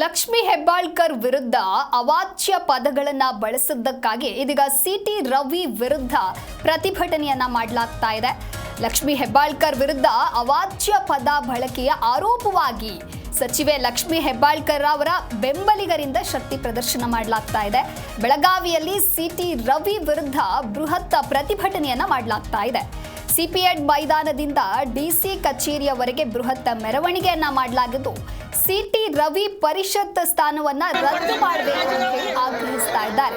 ಲಕ್ಷ್ಮಿ ಹೆಬ್ಬಾಳ್ಕರ್ ವಿರುದ್ಧ ಅವಾಚ್ಯ ಪದಗಳನ್ನ ಬಳಸಿದ್ದಕ್ಕಾಗಿ ಇದೀಗ ಸಿಟಿ ರವಿ ವಿರುದ್ಧ ಪ್ರತಿಭಟನೆಯನ್ನ ಮಾಡಲಾಗ್ತಾ ಇದೆ. ಲಕ್ಷ್ಮಿ ಹೆಬ್ಬಾಳ್ಕರ್ ವಿರುದ್ಧ ಅವಾಚ್ಯ ಪದ ಬಳಕೆಯ ಆರೋಪವಾಗಿ ಸಚಿವೆ ಲಕ್ಷ್ಮಿ ಹೆಬ್ಬಾಳ್ಕರ್ ಅವರ ಬೆಂಬಲಿಗರಿಂದ ಶಕ್ತಿ ಪ್ರದರ್ಶನ ಮಾಡಲಾಗ್ತಾ ಇದೆ. ಬೆಳಗಾವಿಯಲ್ಲಿ ಸಿಟಿ ರವಿ ವಿರುದ್ಧ ಬೃಹತ್ ಪ್ರತಿಭಟನೆಯನ್ನ ಮಾಡಲಾಗ್ತಾ ಇದೆ. ಸಿಪಿಎಡ್ ಮೈದಾನದಿಂದ ಡಿಸಿ ಕಚೇರಿಯವರೆಗೆ ಬೃಹತ್ ಮೆರವಣಿಗೆಯನ್ನ ಮಾಡಲಾಗಿದ್ದು ಸಿಟಿ ರವಿ ಪರಿಷತ್ ಸ್ಥಾನವನ್ನ ರದ್ದು ಮಾಡಬೇಕು ಅಂತ ಆಗ್ರಹಿಸ್ತಾ ಇದ್ದಾರೆ.